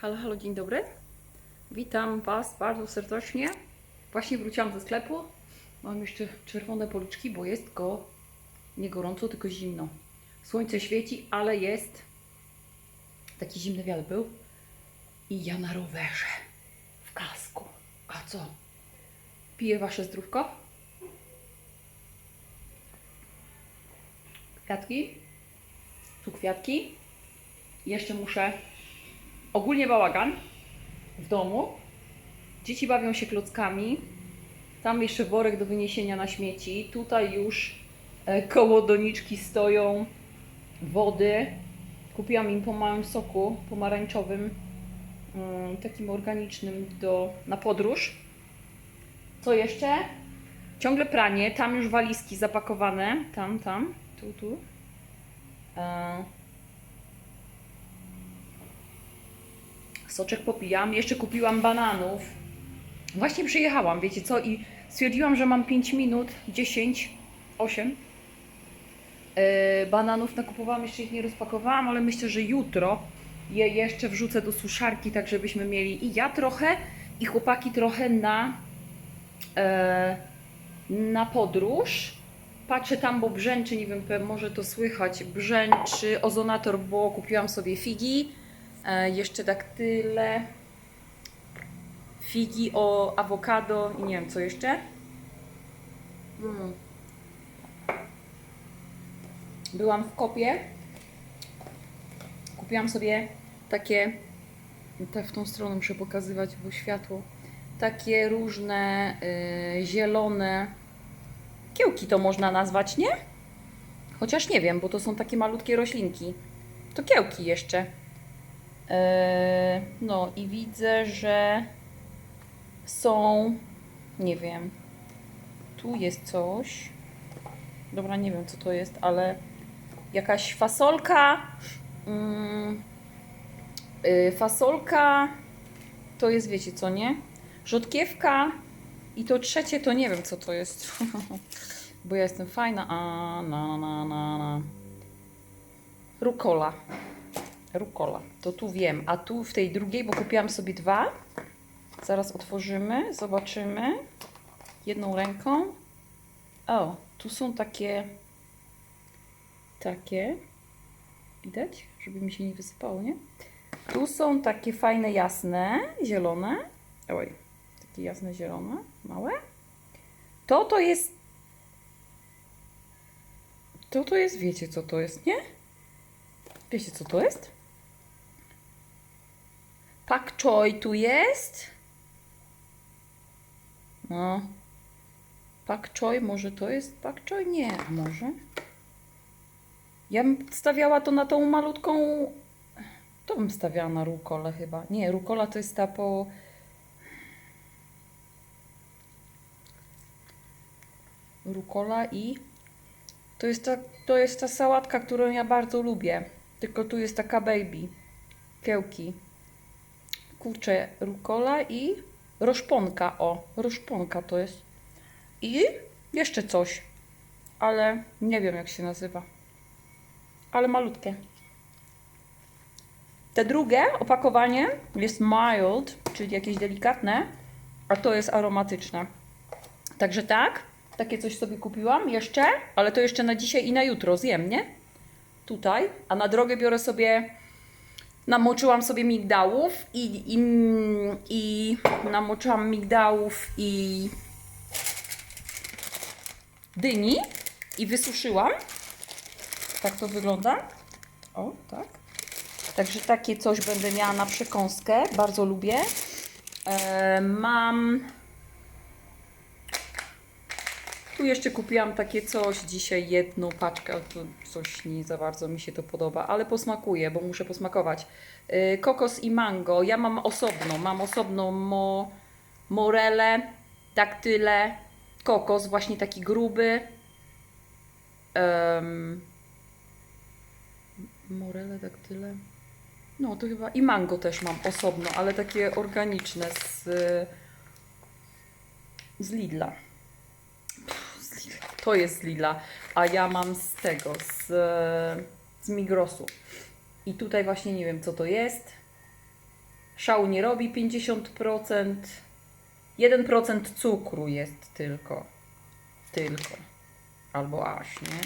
Halo, halo, dzień dobry. Witam Was bardzo serdecznie. Właśnie wróciłam ze sklepu. Mam jeszcze czerwone policzki, bo jest go nie gorąco, tylko zimno. Słońce świeci, ale jest taki zimny wiatr był. I ja na rowerze, w kasku. A co? Piję Wasze zdrówko? Kwiatki? Tu kwiatki. Jeszcze muszę ogólnie bałagan w domu. Dzieci bawią się klockami. Tam jeszcze worek do wyniesienia na śmieci. Tutaj już e, koło doniczki stoją wody. Kupiłam im po małym soku pomarańczowym, mm, takim organicznym do, na podróż. Co jeszcze? Ciągle pranie. Tam już walizki zapakowane. Tam, tam, tu, tu. Soczek popijam. Jeszcze kupiłam bananów. Właśnie przyjechałam, wiecie co? I stwierdziłam, że mam 5 minut, 10, 8. Yy, bananów nakupowałam, jeszcze ich nie rozpakowałam, ale myślę, że jutro je jeszcze wrzucę do suszarki, tak żebyśmy mieli i ja trochę, i chłopaki trochę na, e, na podróż. Patrzę tam, bo brzęczy, nie wiem, może to słychać, brzęczy ozonator, bo kupiłam sobie figi. E, jeszcze daktyle, figi o awokado i nie wiem co jeszcze. Mm. Byłam w kopie. Kupiłam sobie takie, te w tą stronę muszę pokazywać, bo światło. Takie różne y, zielone kiełki to można nazwać, nie? Chociaż nie wiem, bo to są takie malutkie roślinki. To kiełki jeszcze. Eee, No i widzę, że są, nie wiem, tu jest coś. Dobra, nie wiem co to jest, ale jakaś fasolka. Mm, y, fasolka to jest, wiecie co, nie? Rzodkiewka i to trzecie to nie wiem co to jest. Bo ja jestem fajna. A, na, na, na, na. Rukola rukola. To tu wiem, a tu w tej drugiej, bo kupiłam sobie dwa. Zaraz otworzymy, zobaczymy. Jedną ręką. O, tu są takie takie widać, żeby mi się nie wysypało, nie? Tu są takie fajne, jasne, zielone. Oj, takie jasne, zielone, małe. To to jest to to jest, wiecie co to jest, nie? Wiecie co to jest? Pak choi tu jest. No. Pak choi, może to jest pak choi? Nie, może? Ja bym stawiała to na tą malutką... To bym stawiała na rukolę chyba. Nie, rukola to jest ta po... Rukola i... To jest, ta, to jest ta sałatka, którą ja bardzo lubię. Tylko tu jest taka baby. Kiełki kurczę, rukola i roszponka. O, roszponka to jest. I jeszcze coś, ale nie wiem jak się nazywa. Ale malutkie. Te drugie opakowanie jest mild, czyli jakieś delikatne, a to jest aromatyczne. Także tak, takie coś sobie kupiłam jeszcze, ale to jeszcze na dzisiaj i na jutro zjem, nie? Tutaj, a na drogę biorę sobie namoczyłam sobie migdałów i, i, i namoczyłam migdałów i dyni i wysuszyłam. Tak to wygląda. O, tak. Także takie coś będę miała na przekąskę. Bardzo lubię. E, mam. Tu jeszcze kupiłam takie coś, dzisiaj jedną paczkę, to coś nie za bardzo mi się to podoba, ale posmakuję, bo muszę posmakować. Yy, kokos i mango, ja mam osobno, mam osobno mo, morele, daktyle, kokos, właśnie taki gruby. Um, morele, daktyle. No to chyba i mango też mam osobno, ale takie organiczne z, z Lidla. To jest z Lidla, a ja mam z tego, z, z Migrosu. I tutaj właśnie nie wiem co to jest. Szału nie robi 50%. 1% cukru jest tylko. Tylko. Albo aż, nie?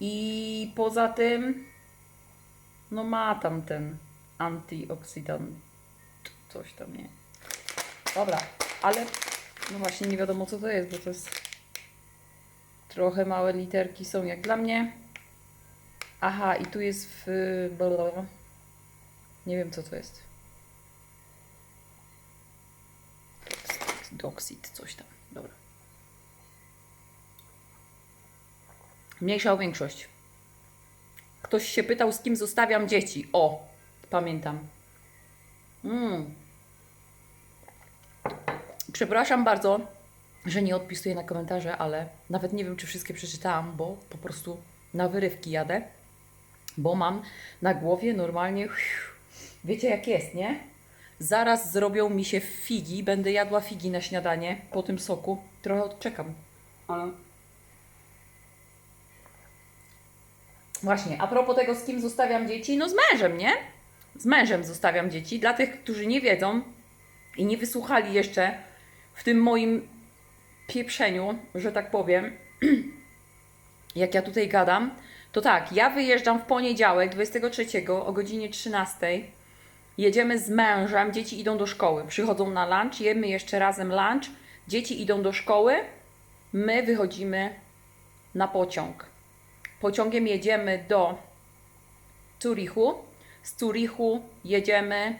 I poza tym, no ma tam ten antyoksydant, coś tam, nie? Dobra, ale no właśnie nie wiadomo co to jest, bo to jest trochę małe literki są jak dla mnie. Aha, i tu jest w... Nie wiem co to jest. Doxid, coś tam. Dobra. Mniejsza o większość. Ktoś się pytał, z kim zostawiam dzieci. O, pamiętam. Mm. Przepraszam bardzo, że nie odpisuję na komentarze, ale nawet nie wiem, czy wszystkie przeczytałam, bo po prostu na wyrywki jadę, bo mam na głowie normalnie. Wiecie, jak jest, nie? Zaraz zrobią mi się figi, będę jadła figi na śniadanie po tym soku. Trochę odczekam, ale. Właśnie, a propos tego, z kim zostawiam dzieci, no z mężem, nie? Z mężem zostawiam dzieci. Dla tych, którzy nie wiedzą i nie wysłuchali jeszcze w tym moim pieprzeniu, że tak powiem, jak ja tutaj gadam, to tak, ja wyjeżdżam w poniedziałek 23 o godzinie 13. Jedziemy z mężem, dzieci idą do szkoły, przychodzą na lunch, jemy jeszcze razem lunch, dzieci idą do szkoły, my wychodzimy na pociąg. Pociągiem jedziemy do Zurichu. Z Zurichu jedziemy.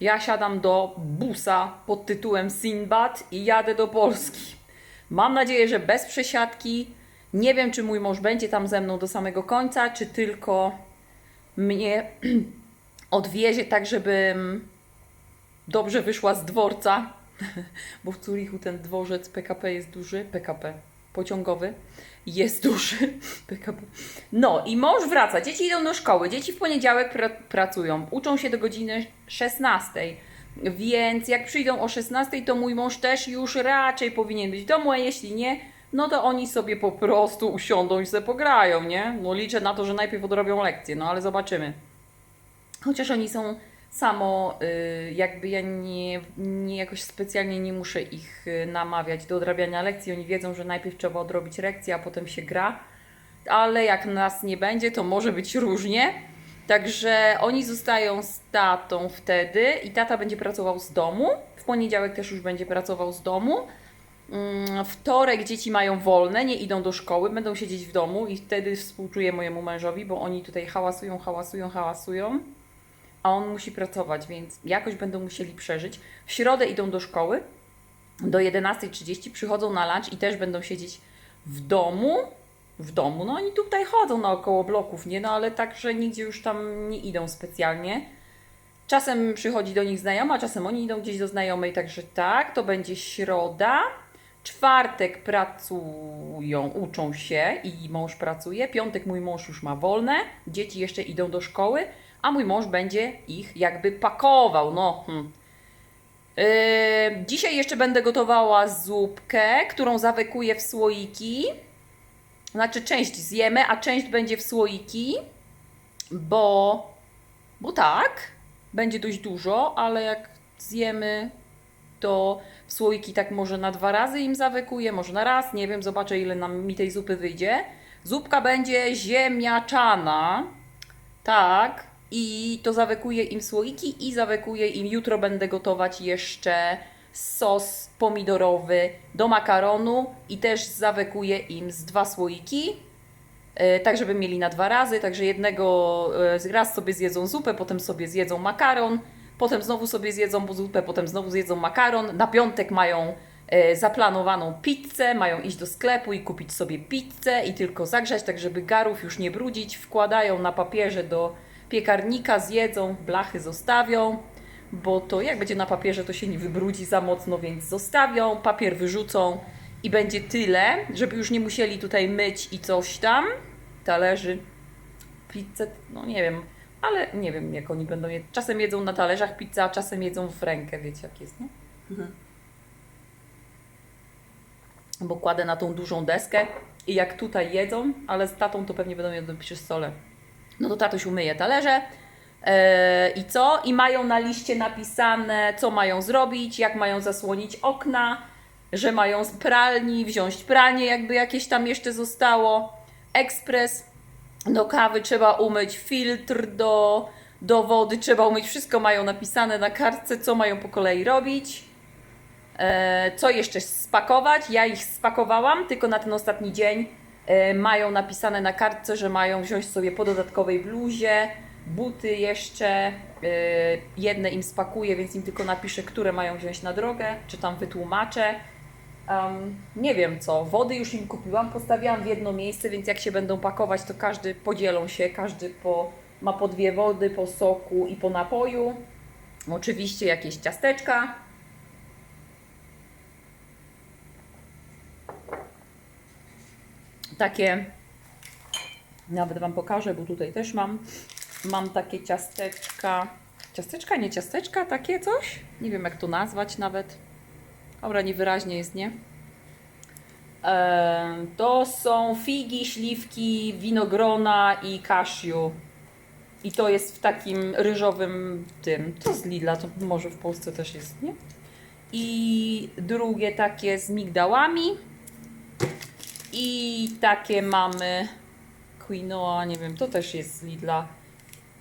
Ja siadam do busa pod tytułem Sinbad i jadę do Polski. Mam nadzieję, że bez przesiadki. Nie wiem, czy mój mąż będzie tam ze mną do samego końca, czy tylko mnie odwiezie tak, żebym dobrze wyszła z dworca, bo w Zurichu ten dworzec PKP jest duży, PKP pociągowy jest duży. PKP. No i mąż wraca, dzieci idą do szkoły, dzieci w poniedziałek pra pracują, uczą się do godziny 16. Więc jak przyjdą o 16, to mój mąż też już raczej powinien być w domu, a jeśli nie, no to oni sobie po prostu usiądą i sobie pograją, nie? No liczę na to, że najpierw odrobią lekcje, no ale zobaczymy. Chociaż oni są samo, y, jakby ja nie, nie jakoś specjalnie nie muszę ich y, namawiać do odrabiania lekcji. Oni wiedzą, że najpierw trzeba odrobić lekcję, a potem się gra. Ale jak nas nie będzie, to może być różnie. Także oni zostają z tatą wtedy i tata będzie pracował z domu. W poniedziałek też już będzie pracował z domu. Mm, Wtorek dzieci mają wolne, nie idą do szkoły, będą siedzieć w domu i wtedy współczuję mojemu mężowi, bo oni tutaj hałasują, hałasują, hałasują, a on musi pracować, więc jakoś będą musieli przeżyć. W środę idą do szkoły, do 11.30 przychodzą na lunch i też będą siedzieć w domu. W domu, no oni tutaj chodzą naokoło bloków, nie? No ale tak, że nigdzie już tam nie idą specjalnie. Czasem przychodzi do nich znajoma, czasem oni idą gdzieś do znajomej, także tak, to będzie środa. Czwartek pracują, uczą się i mąż pracuje. Piątek mój mąż już ma wolne, dzieci jeszcze idą do szkoły, a mój mąż będzie ich jakby pakował. No, hmm. Yy, dzisiaj jeszcze będę gotowała zupkę, którą zawekuję w słoiki. Znaczy, część zjemy, a część będzie w słoiki, bo, bo tak, będzie dość dużo, ale jak zjemy, to w słoiki tak może na dwa razy im zawekuję, może na raz, nie wiem, zobaczę ile nam mi tej zupy wyjdzie. Zupka będzie ziemniaczana, tak, i to zawekuję im słoiki i zawekuję im, jutro będę gotować jeszcze sos pomidorowy do makaronu i też zawekuję im z dwa słoiki, e, tak żeby mieli na dwa razy, także jednego e, raz sobie zjedzą zupę, potem sobie zjedzą makaron, potem znowu sobie zjedzą zupę, potem znowu zjedzą makaron. Na piątek mają e, zaplanowaną pizzę, mają iść do sklepu i kupić sobie pizzę i tylko zagrzać, tak żeby garów już nie brudzić. Wkładają na papierze do piekarnika, zjedzą, blachy zostawią, bo to jak będzie na papierze, to się nie wybrudzi za mocno, więc zostawią, papier wyrzucą i będzie tyle, żeby już nie musieli tutaj myć i coś tam. Talerzy, pizzę, no nie wiem, ale nie wiem jak oni będą je. Czasem jedzą na talerzach pizzę, a czasem jedzą w rękę, wiecie jak jest, nie? Bo kładę na tą dużą deskę i jak tutaj jedzą, ale z tatą to pewnie będą jedzą przy stole. No to tatuś umyje talerze, I co? I mają na liście napisane, co mają zrobić, jak mają zasłonić okna, że mają z pralni wziąć pranie, jakby jakieś tam jeszcze zostało. Ekspres do kawy trzeba umyć, filtr do, do wody trzeba umyć. Wszystko mają napisane na kartce, co mają po kolei robić. E, co jeszcze spakować? Ja ich spakowałam, tylko na ten ostatni dzień e, mają napisane na kartce, że mają wziąć sobie po dodatkowej bluzie, buty jeszcze. e, Jedne im spakuję, więc im tylko napiszę, które mają wziąć na drogę, czy tam wytłumaczę. Em, nie wiem co, wody już im kupiłam, postawiłam w jedno miejsce, więc jak się będą pakować, to każdy podzielą się, każdy po, ma po dwie wody, po soku i po napoju. Oczywiście jakieś ciasteczka. Takie, nawet Wam pokażę, bo tutaj też mam. Mam takie ciasteczka. Ciasteczka, nie ciasteczka, takie coś? Nie wiem jak to nazwać nawet. Dobra, niewyraźnie jest, nie? Em, to są figi, śliwki, winogrona i kashiu. I to jest w takim ryżowym tym. To z Lidla, to może w Polsce też jest, nie? I drugie takie z migdałami. I takie mamy quinoa, nie wiem, to też jest z Lidla.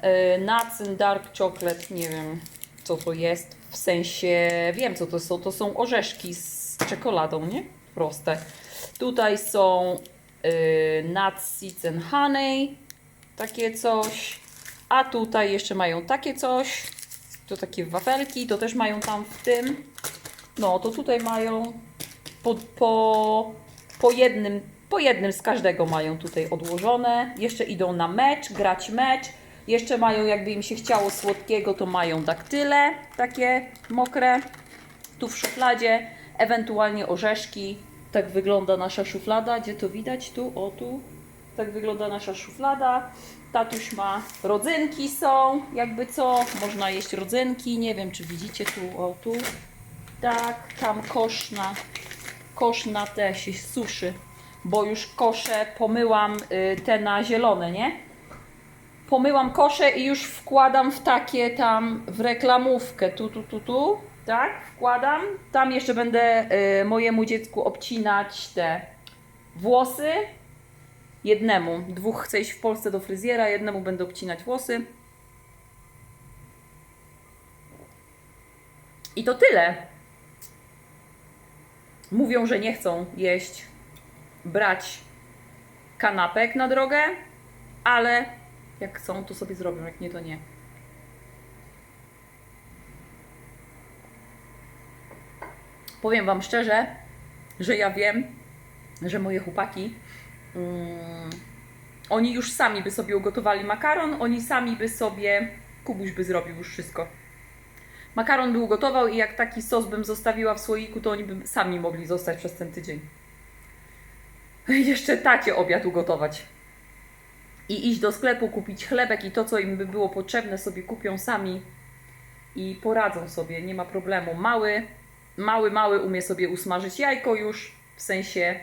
E, and dark chocolate, nie wiem co to jest. W sensie, wiem co to są. To są orzeszki z czekoladą, nie? Proste. Tutaj są y, nuts, seeds and honey. Takie coś. A tutaj jeszcze mają takie coś. To takie wafelki, to też mają tam w tym. No, to tutaj mają po, po, po, jednym, po jednym z każdego mają tutaj odłożone. Jeszcze idą na mecz, grać mecz. Jeszcze mają, jakby im się chciało słodkiego, to mają daktyle takie mokre. Tu w szufladzie, ewentualnie orzeszki. Tak wygląda nasza szuflada. Gdzie to widać? Tu, o tu. Tak wygląda nasza szuflada. Tatuś ma rodzynki są, jakby co. Można jeść rodzynki. Nie wiem, czy widzicie tu, o tu. Tak, tam kosz na, kosz na te się suszy. Bo już kosze pomyłam y, te na zielone, nie? Pomyłam kosze i już wkładam w takie tam, w reklamówkę, tu, tu, tu, tu, tak, wkładam. Tam jeszcze będę y, mojemu dziecku obcinać te włosy. Jednemu, dwóch chce iść w Polsce do fryzjera, jednemu będę obcinać włosy. I to tyle. Mówią, że nie chcą jeść, brać kanapek na drogę, ale jak chcą, to sobie zrobią, jak nie, to nie. Powiem Wam szczerze, że ja wiem, że moje chłopaki, mm, oni już sami by sobie ugotowali makaron, oni sami by sobie, Kubuś by zrobił już wszystko. Makaron by ugotował i jak taki sos bym zostawiła w słoiku, to oni by sami mogli zostać przez ten tydzień. Jeszcze tacie obiad ugotować i iść do sklepu, kupić chlebek i to, co im by było potrzebne, sobie kupią sami i poradzą sobie, nie ma problemu. Mały, mały, mały umie sobie usmażyć jajko już, w sensie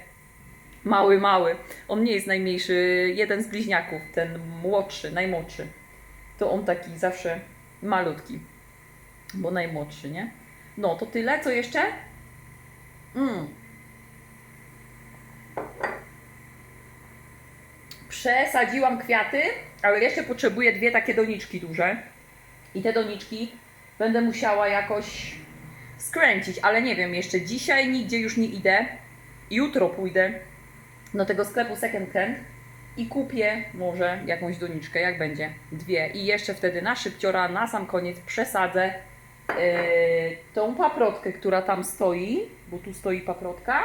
mały, mały. On nie jest najmniejszy, jeden z bliźniaków, ten młodszy, najmłodszy. To on taki zawsze malutki, bo najmłodszy, nie? No, to tyle. Co jeszcze? Mm. Przesadziłam kwiaty, ale jeszcze potrzebuję dwie takie doniczki duże. I te doniczki będę musiała jakoś skręcić, ale nie wiem, jeszcze dzisiaj nigdzie już nie idę. Jutro pójdę do tego sklepu second hand i kupię może jakąś doniczkę, jak będzie. Dwie. I jeszcze wtedy na szybciora, na sam koniec przesadzę yy, tą paprotkę, która tam stoi, bo tu stoi paprotka.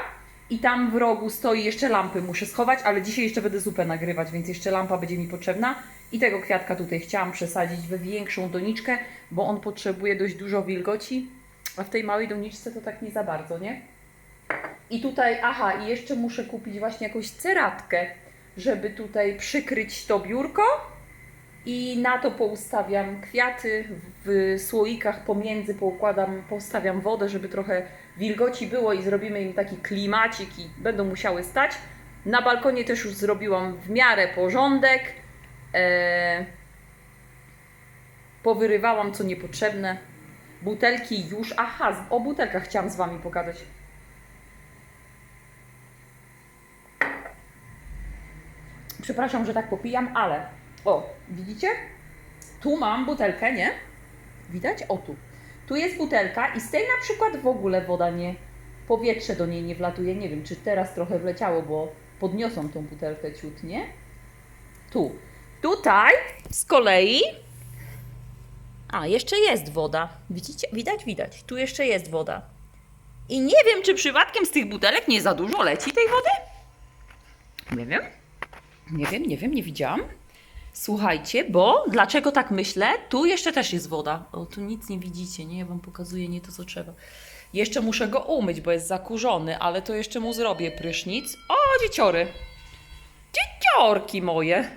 I tam w rogu stoi jeszcze lampy, muszę schować, ale dzisiaj jeszcze będę zupę nagrywać, więc jeszcze lampa będzie mi potrzebna. I tego kwiatka tutaj chciałam przesadzić we większą doniczkę, bo on potrzebuje dość dużo wilgoci, a w tej małej doniczce to tak nie za bardzo, nie? I tutaj, aha, i jeszcze muszę kupić właśnie jakąś ceratkę, żeby tutaj przykryć to biurko. I na to poustawiam kwiaty w słoikach pomiędzy, poukładam, postawiam wodę, żeby trochę wilgoci było i zrobimy im taki klimacik i będą musiały stać. Na balkonie też już zrobiłam w miarę porządek. E, Powyrywałam co niepotrzebne. Butelki już. Aha, o butelkach chciałam z Wami pogadać. Przepraszam, że tak popijam, ale. O, widzicie? Tu mam butelkę, nie? Widać? O tu. Tu jest butelka i z tej na przykład w ogóle woda nie. Powietrze do niej nie wlatuje. Nie wiem, czy teraz trochę wleciało, bo podniosą tą butelkę ciut, nie? Tu. Tutaj z kolei. A, jeszcze jest woda. Widzicie? Widać, widać. Tu jeszcze jest woda. I nie wiem, czy przypadkiem z tych butelek nie za dużo leci tej wody? Nie wiem. Nie wiem, nie wiem, nie widziałam. Słuchajcie, bo dlaczego tak myślę? Tu jeszcze też jest woda. O, tu nic nie widzicie, nie? Ja wam pokazuję nie to, co trzeba. Jeszcze muszę go umyć, bo jest zakurzony, ale to jeszcze mu zrobię prysznic. O, dzieciory! Dzieciorki moje!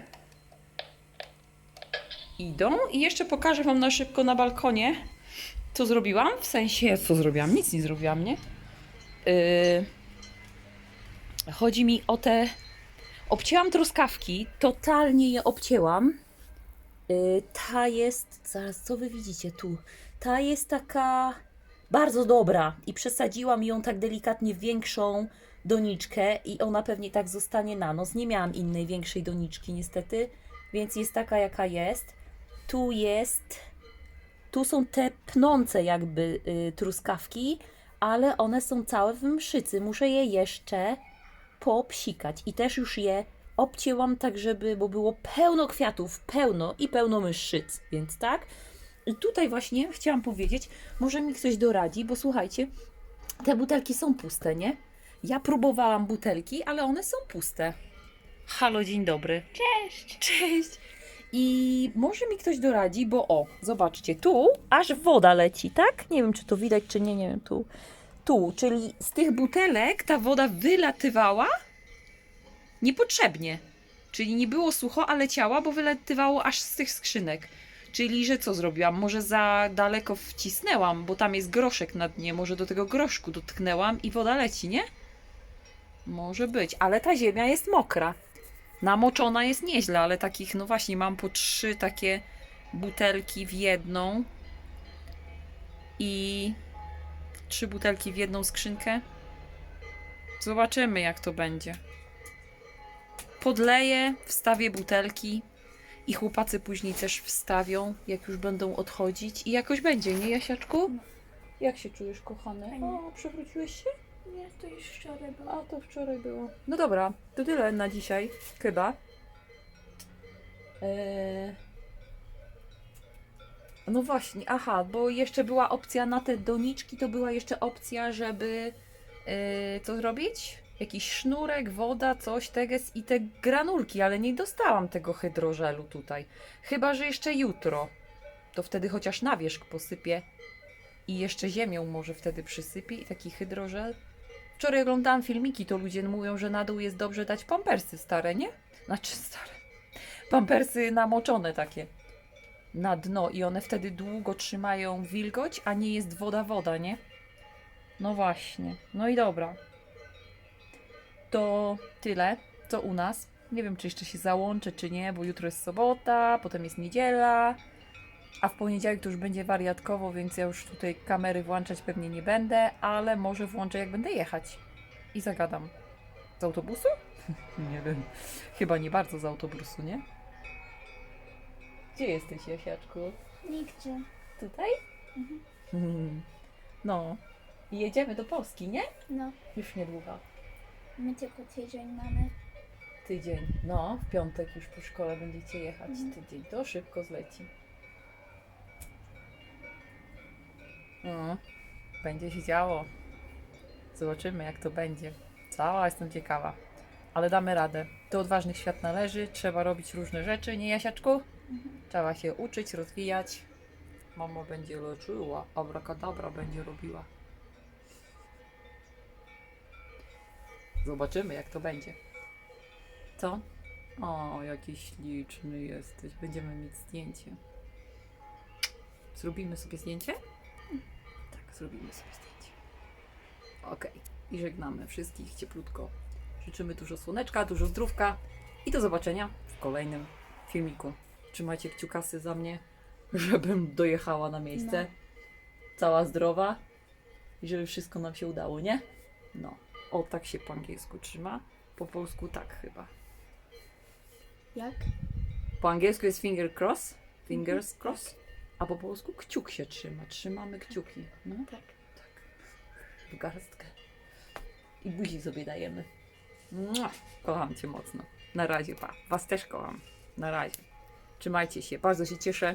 Idą i jeszcze pokażę wam na szybko na balkonie, co zrobiłam. W sensie, co zrobiłam? Nic nie zrobiłam, nie? Yy... Chodzi mi o te Obcięłam truskawki, totalnie je obcięłam. Yy, ta jest, zaraz co wy widzicie tu? Ta jest taka bardzo dobra i przesadziłam ją tak delikatnie w większą doniczkę i ona pewnie tak zostanie na noc. Nie miałam innej większej doniczki niestety, więc jest taka jaka jest. Tu jest, tu są te pnące jakby yy, truskawki, ale one są całe w mszycy. Muszę je jeszcze popsikać. I też już je obcięłam tak, żeby, bo było pełno kwiatów, pełno i pełno myszczyc, więc tak. I tutaj właśnie chciałam powiedzieć, może mi ktoś doradzi, bo słuchajcie, te butelki są puste, nie? Ja próbowałam butelki, ale one są puste. Halo, dzień dobry. Cześć! Cześć! I może mi ktoś doradzi, bo o, zobaczcie, tu aż woda leci, tak? Nie wiem, czy to widać, czy nie, nie wiem, tu. Tu, czyli z tych butelek ta woda wylatywała niepotrzebnie. Czyli nie było sucho, a leciała, bo wylatywało aż z tych skrzynek. Czyli, że co zrobiłam? Może za daleko wcisnęłam, bo tam jest groszek na dnie, może do tego groszku dotknęłam i woda leci, nie? Może być, ale ta ziemia jest mokra. Namoczona jest nieźle, ale takich, no właśnie, mam po trzy takie butelki w jedną i trzy butelki w jedną skrzynkę. Zobaczymy, jak to będzie. Podleję, wstawię butelki i chłopacy później też wstawią, jak już będą odchodzić i jakoś będzie, nie Jasiaczku? Jak się czujesz, kochany? O, przewróciłeś się? Nie, to już wczoraj A było. to wczoraj było. No dobra, to tyle na dzisiaj, chyba. Eee... No właśnie, aha, bo jeszcze była opcja na te doniczki, to była jeszcze opcja, żeby yy, co zrobić? Jakiś sznurek, woda, coś, teges i te granulki, ale nie dostałam tego hydrożelu tutaj. Chyba, że jeszcze jutro. To wtedy chociaż na wierzch posypię i jeszcze ziemią może wtedy przysypię i taki hydrożel. Wczoraj oglądałam filmiki, to ludzie mówią, że na dół jest dobrze dać pampersy stare, nie? Znaczy stare. Pampersy namoczone takie na dno i one wtedy długo trzymają wilgoć, a nie jest woda woda, nie? No właśnie. No i dobra. To tyle, co u nas. Nie wiem, czy jeszcze się załączę, czy nie, bo jutro jest sobota, potem jest niedziela, a w poniedziałek to już będzie wariatkowo, więc ja już tutaj kamery włączać pewnie nie będę, ale może włączę jak będę jechać. I zagadam. Z autobusu? nie wiem. Chyba nie bardzo z autobusu, nie? Gdzie jesteś, Jasiaczku? Nigdzie. Tutaj? Mhm. No. I jedziemy do Polski, nie? No, Już niedługo. my tylko tydzień mamy. Tydzień. No, w piątek już po szkole będziecie jechać. Mhm. Tydzień. To szybko zleci. No, będzie się działo. Zobaczymy, jak to będzie. Cała jestem ciekawa. Ale damy radę. Do odważnych świat należy. Trzeba robić różne rzeczy, nie Jasiaczku? Trzeba się uczyć, rozwijać. Mama będzie leczyła, abracadabra będzie robiła. Zobaczymy, jak to będzie. Co? O, jaki śliczny jesteś. Będziemy mieć zdjęcie. Zrobimy sobie zdjęcie? Tak, zrobimy sobie zdjęcie. Okej. I żegnamy wszystkich cieplutko. Życzymy dużo słoneczka, dużo zdrówka i do zobaczenia w kolejnym filmiku. Trzymajcie kciukasy za mnie. żebym dojechała na miejsce. Cała zdrowa i żeby wszystko nam się udało, nie? No. O, tak się po angielsku trzyma. Po polsku tak chyba. Jak? Po angielsku jest finger cross, fingers cross, a po polsku kciuk się trzyma. Trzymamy kciuki. No, Tak. tak. W garstkę. I buzi sobie dajemy. Mua. Kocham Cię mocno. Na razie, pa. Was też kocham. Na razie. Trzymajcie się. Bardzo się cieszę.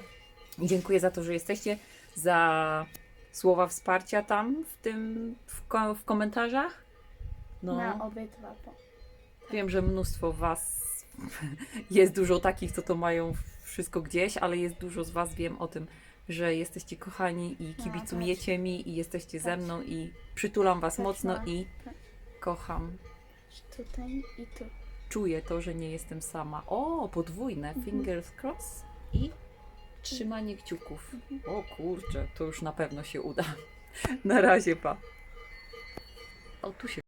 Dziękuję za to, że jesteście. Za słowa wsparcia tam w tym, w, ko- w komentarzach. No. Na obydwa. Po. Wiem, że mnóstwo Was jest dużo takich, co to mają wszystko gdzieś, ale jest dużo z Was, wiem o tym, że jesteście kochani i No, kibicujecie mi i jesteście ze Patrz. mną i przytulam Was mocno i Tak. kocham. Tutaj i tu. Czuję to, że nie jestem sama. O, podwójne, Mhm. fingers cross i trzymanie kciuków. O kurczę, to już na pewno się uda. Na razie, pa. O, tu się